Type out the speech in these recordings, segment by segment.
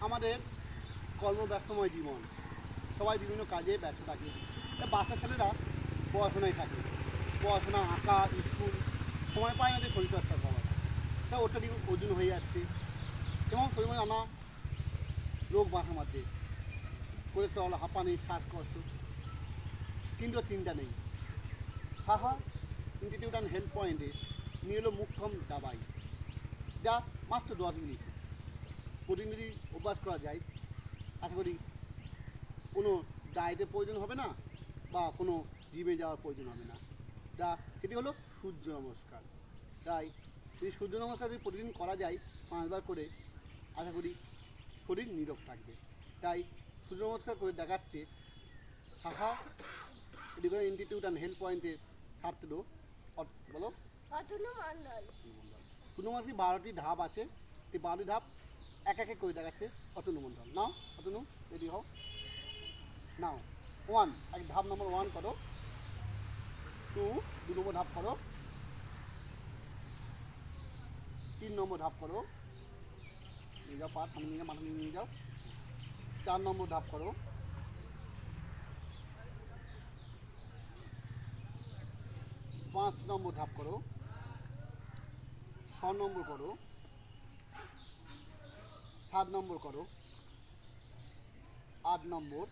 আমাদের কর্মব্যস্তময় জীবন। সবাই বিভিন্ন কাজে ব্যস্ত থাকে। বাচ্চা ছেলেরা পড়াশোনায় থাকে। পড়াশোনা, আঁকা, স্কুল, সময় পায় না যে শরীরচর্চা করা তা ওটা অত্যাধিক ওজন হয়ে যাচ্ছে। এবং পরিমাণে নানা রোগ বাসা মধ্যে। কোলেস্ট্রল হাঁপানি শ্বাসকষ্ট কিন্তু চিন্তা নেই। সাহা ইনস্টিটিউট অ্যান্ড হেলথ পয়েন্টে নিয়ে এলো মুখ্যম দাবাই যা মাত্র দশ মিনিট। প্রতিদিন যদি অভ্যাস করা যায়। আশা করি কোনো ডায়েটের প্রয়োজন হবে না বা কোনো জিমে যাওয়ার প্রয়োজন হবে না। যা সেটি হলো সূর্য নমস্কার। তাই যদি সূর্য নমস্কার যদি প্রতিদিন করা যায় পাঁচবার করে আশা করি শরীর নীরব থাকবে। তাই সূর্য নমস্কার করে দেখাচ্ছে শাখা এডিকাল ইনস্টিটিউট অ্যান্ড হেলথ পয়েন্টের ছাত্র বলো। মণ্ডল শুধুমাত্র বারোটি ধাপ আছে। এই বারোটি ধাপ এক একে করে দেখাচ্ছে? অতনু মন্ডল নাও, অতনু রেডি হও। নাও ওয়ান এক ধাপ নম্বর ওয়ান করো। টু দু নম্বর ধাপ করো। তিন নম্বর ধাপ করো। নিয়ে যাও পা সামনে নিয়ে মাথা নিয়ে যাও। চার নম্বর ধাপ করো। পাঁচ নম্বর ধাপ করো। ছ নম্বর করো। সাত নম্বর করো। আট নম্বর,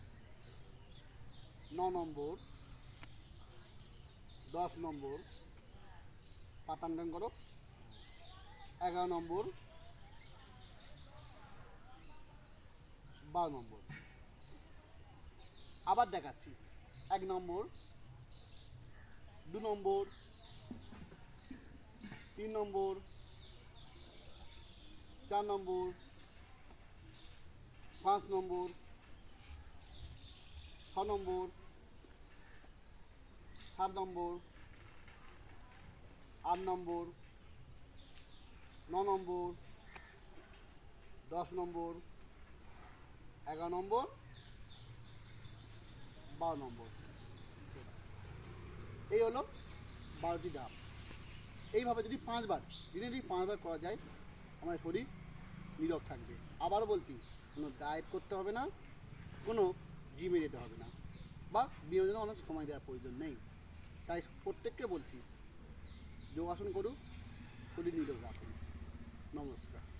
ন নম্বর, দশ নম্বর পাতাঙ্গান করো। এগারো নম্বর, বারো নম্বর। আবার দেখাচ্ছি। এক নম্বর, দু নম্বর, তিন নম্বর, চার নম্বর পাঁচ নম্বর, ছ নম্বর, সাত নম্বর, আট নম্বর, ন নম্বর, দশ নম্বর, এগারো নম্বর, বারো নম্বর। এই হলো বারোটি ধাপ। এইভাবে যদি পাঁচবার দিনে যদি পাঁচবার করা যায়, আমার শরীর নীরব থাকবে। আবারও বলছি কোনো ডায়েট করতে হবে না, কোনো জিমে যেতে হবে না। বা বিনোদনে অনেক সময় দেওয়ার প্রয়োজন নেই। তাই প্রত্যেককে বলছি, যোগাসন করুক, শরীর নিরোগ রাখুন। নমস্কার।